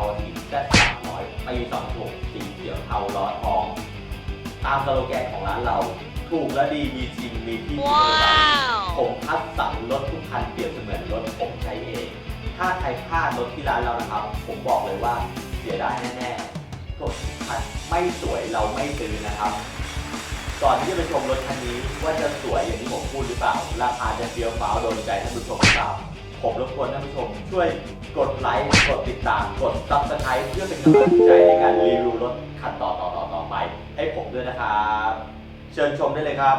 าอาทิตย์ได้สามร้อยปีสองถุงสีเขียวเทาล้อทอง ตามสโลแกนของร้านเรา ถูกและดีมีจริงมีที่ดีผมคัดสรรรถทุกคันเปรียบเสมือนรถผมใช้เอง ถ้าใครพลาดรถที่ร้านเรานะครับ ผมบอกเลยว่าเสียดายแน่ๆถทุกคันไม่สวยเราไม่ซื้อนะครับก่อนที่จะไปชมรถคันนี้ว่าจะสวยอย่างที่ผมพูดหรือเปล่า ราคาจะเฟี้ยวฟ้าวโดนใจท่านผู้ชมหรือเปล่า ผมรบกวนท่านผู้ชมช่วย กดไลค์ กดติดตาม กดซับสไครต์เพื่อเป็นกำลังใจในการรีวิวรถคันต่อต่อต่อต่อไป ให้ผมด้วยนะครับ เชิญชมได้เลยครับ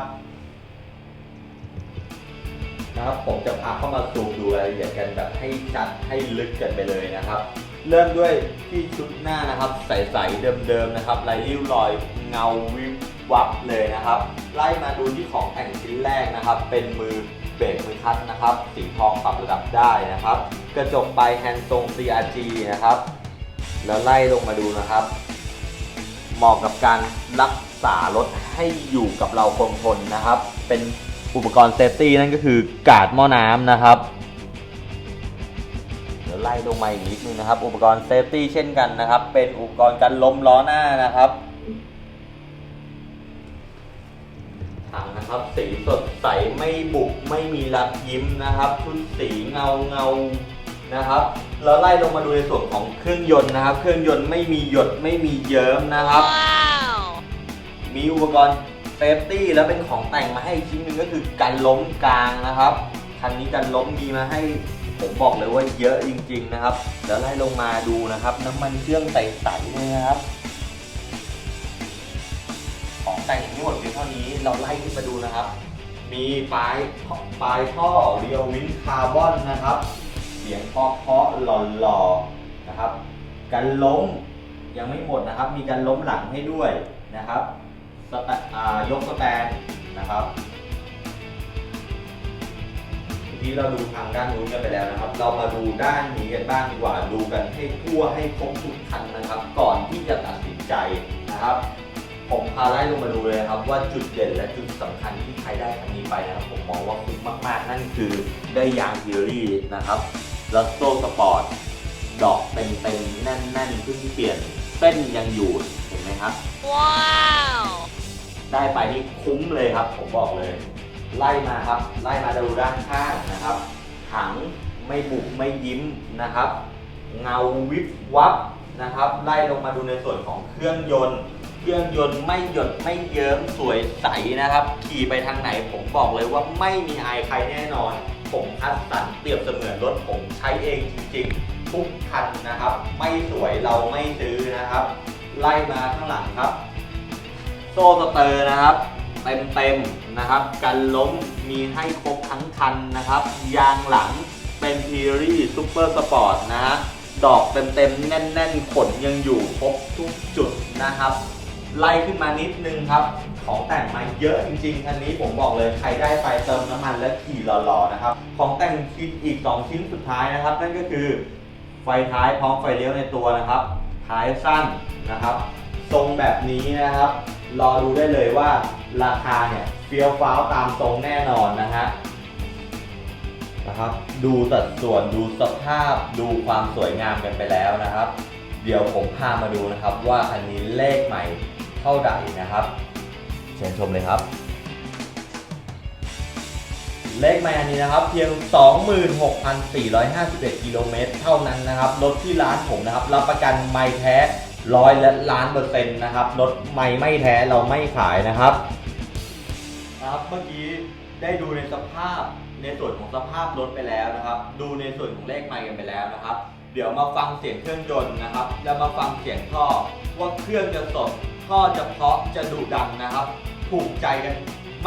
นะครับ ผมจะพาเข้ามาซูมดูรายละเอียดกันแบบให้จัดให้ลึกกันไปเลยนะครับ เริ่มด้วยที่ชุดหน้านะครับ ใสๆเดิมๆนะครับลายริ้วรอยเงาวิบวับเลยนะครับ ไล่มาดูที่ของแต่งชิ้นแรกนะครับ เป็นมือ เบรกมือคัดนะครับ สีทองปรับระดับได้นะครับ กระจกปแฮนด์ทรง CRG นะครับ แล้วไล่ลงมาดูนะครับ เหมาะกับการรักษารถให้อยู่กับเราคงทนนะครับ เป็นอุปกรณ์เซฟตี้นั่นก็คือกาดหม้อน้ำนะครับเดี๋ยวไล่ลงมาอีกนิดนึงนะครับ อุปกรณ์เซฟตี้เช่นกันนะครับ เป็นอุปกรณ์กันล้มล้อหน้านะครับ นะครับ สีสดใสไม่บุกไม่มีรักยิ้มนะครับ ชุดสีเงาเงานะครับแล้วไล่ลงมาดูในส่วนของเครื่องยนต์นะครับ เครื่องยนต์ไม่มีหยดไม่มีเยิ้มนะครับ มีอุปกรณ์เซฟตี้แล้วเป็นของแต่งมาให้อีกชิ้นหนึ่งก็คือการล้มกลางนะครับคันนี้การล้มมีมาให้ผมบอกเลยว่าเยอะจริง ๆนะครับเดี๋ยวไล่ลงมาดูนะครับ น้ำมันเครื่องใสๆเลยนะครับ แต่งทั้งหมดเพียงเท่านี้เราไล่ขึ้นมาดูนะครับ มีปลายปลายท่อเรียววินคาร์บอนนะครับ เสียงเคาะเคาะหล่อหล่อๆนะครับการล้มยังไม่หมดนะครับ มีการล้มหลังให้ด้วยนะครับสแตยกสแตนนะครับเมื่อกี้เราดูทางด้านนู้นกันไปแล้วนะครับ เรามาดูด้านนี้กันบ้างดีกว่า ดูกันให้ทั่วให้ครบทุกคันนะครับ ก่อนที่จะตัดสินใจนะครับ ผมพาไล่ลงมาดูเลยนะครับว่าจุดเด่นและจุดสำคัญที่ใครได้คันนี้ไปนะครับผมมองว่าคุ้มมาก ๆ นั่นคือได้ยางพิวรี่นะครับลัสโตสปอร์ตดอกเต็มๆแน่นๆเพิ่งเปลี่ยนเส้นยังอยู่เห็นไหมครับ Wow! ได้ไปนี่คุ้มเลยครับ ผมบอกเลย ไล่มาครับ ไล่มาดูด้านข้างนะครับถังไม่บุกไม่ยิ้มนะครับ เงาวิบวับนะครับ ไล่ลงมาดูในส่วนของเครื่องยนต์ เครื่องยนต์ไม่หยดไม่เยิ้มสวยใสนะครับ ขี่ไปทางไหนผมบอกเลยว่าไม่มีอายใครแน่นอน ผมคัดสรรเปรียบเสมือนรถผมใช้เองจริงๆ ทุกคันนะครับ ไม่สวยเราไม่ซื้อนะครับ ไล่มาข้างหลังครับ โซ่สเตอร์นะครับเต็มๆนะครับกันล้มมีให้ครบทั้งคันนะครับ ยางหลังเป็นพีรีซูเปอร์สปอร์ตนะฮะดอกเต็มๆ แน่น ๆ ขนยังอยู่ครบทุกจุดนะครับ ไล่ขึ้นมานิดนึงครับ ของแต่งมาเยอะจริงๆคันนี้ผมบอกเลยใครได้ไปเติมน้ำมันและขี่หล่อๆนะครับ ของแต่งชิ้นอีก 2 ชิ้นสุดท้ายนะครับ นั่นก็คือไฟท้ายพร้อมไฟเลี้ยวในตัวนะครับ ท้ายสั้นนะครับ ทรงแบบนี้นะครับ รอดูได้เลยว่าราคาเนี่ยเฟี้ยวฟ้าวตามทรงแน่นอนนะฮะนะครับดูสัดส่วนดูสภาพดูความสวยงามกันไปแล้วนะครับ เดี๋ยวผมพามาดูนะครับว่าอันนี้เลขใหม่ เท่าไหร่นะครับ เชิญชมเลยครับ เลขใหม่อันนี้นะครับ เพียง 26,451 กิโลเมตรเท่านั้นนะครับรถที่ร้านผมนะครับ รับประกันไม่แท้ร้อยและล้านเปอร์เซ็นต์นะครับรถไม่ไม่แท้เราไม่ขายนะครับครับเมื่อกี้ได้ดูในสภาพในส่วนของสภาพรถไปแล้วนะครับ ดูในส่วนของเลขไมค์กันไปแล้วนะครับ เดี๋ยวมาฟังเสียงเครื่องยนต์นะครับ แล้วมาฟังเสียงท่อว่าเครื่องจะสด ท่อจะเพราะจะดุดันนะครับ ถูกใจกัน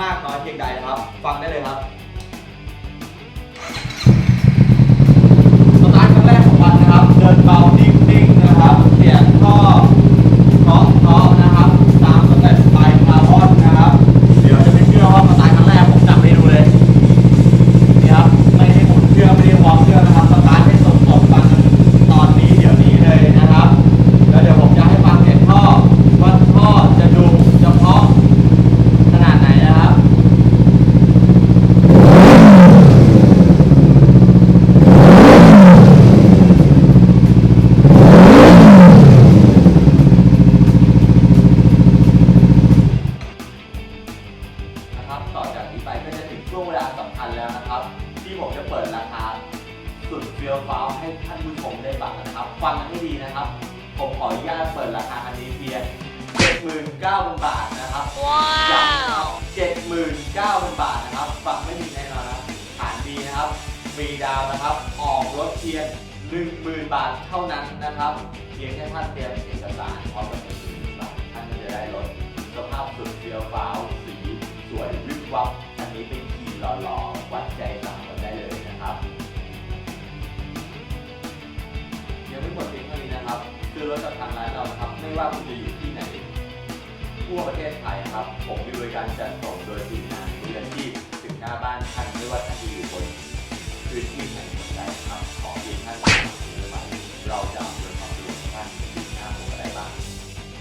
มากน้อยเพียงใดนะครับ ฟังได้เลยครับสตาร์ทครั้งแรกของวันนะครับ เดินเบานิ่งๆนะครับเสียงท่านผู้ชมได้ฟังนะครับ ฟังให้ดีนะครับ ผมขออนุญาตเปิดราคาอันนี้เพียง79,000 บาทนะครับว้าว79,000 บาทนะครับฟังไม่ดีแน่นอนนะฐานดีนะครับมีดาวนะครับ ออกรถเพียง10,000 บาทเท่านั้นนะครับ เพียงแค่ท่านเตรียมเอกสารพร้อมกับเงินบาทท่านจะได้รถสภาพสุดเฟี้ยวฟ้าวสีสวยวิบวับ ร์กับทางร้านเราครับ ไม่ว่าคุณจะอยู่ที่ไหนทั่วประเทศไทยครับผมมีบริการจัดส่งโดยทีมงานมืออาชีพถึงหน้าบ้านท่านไม่ว่าท่านจะอยู่บนพื้นที่ไหนก็ได้ครับ ขอเพียท่านตามมือไปเราจะอำนวยความสะดวกท่านถึงหน้าผมอะไรบ้าง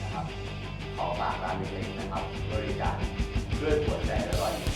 นะครับ ขอฝากร้านเล็กๆนะครับ บริการด้วยหัวใจและรอยยิ้ม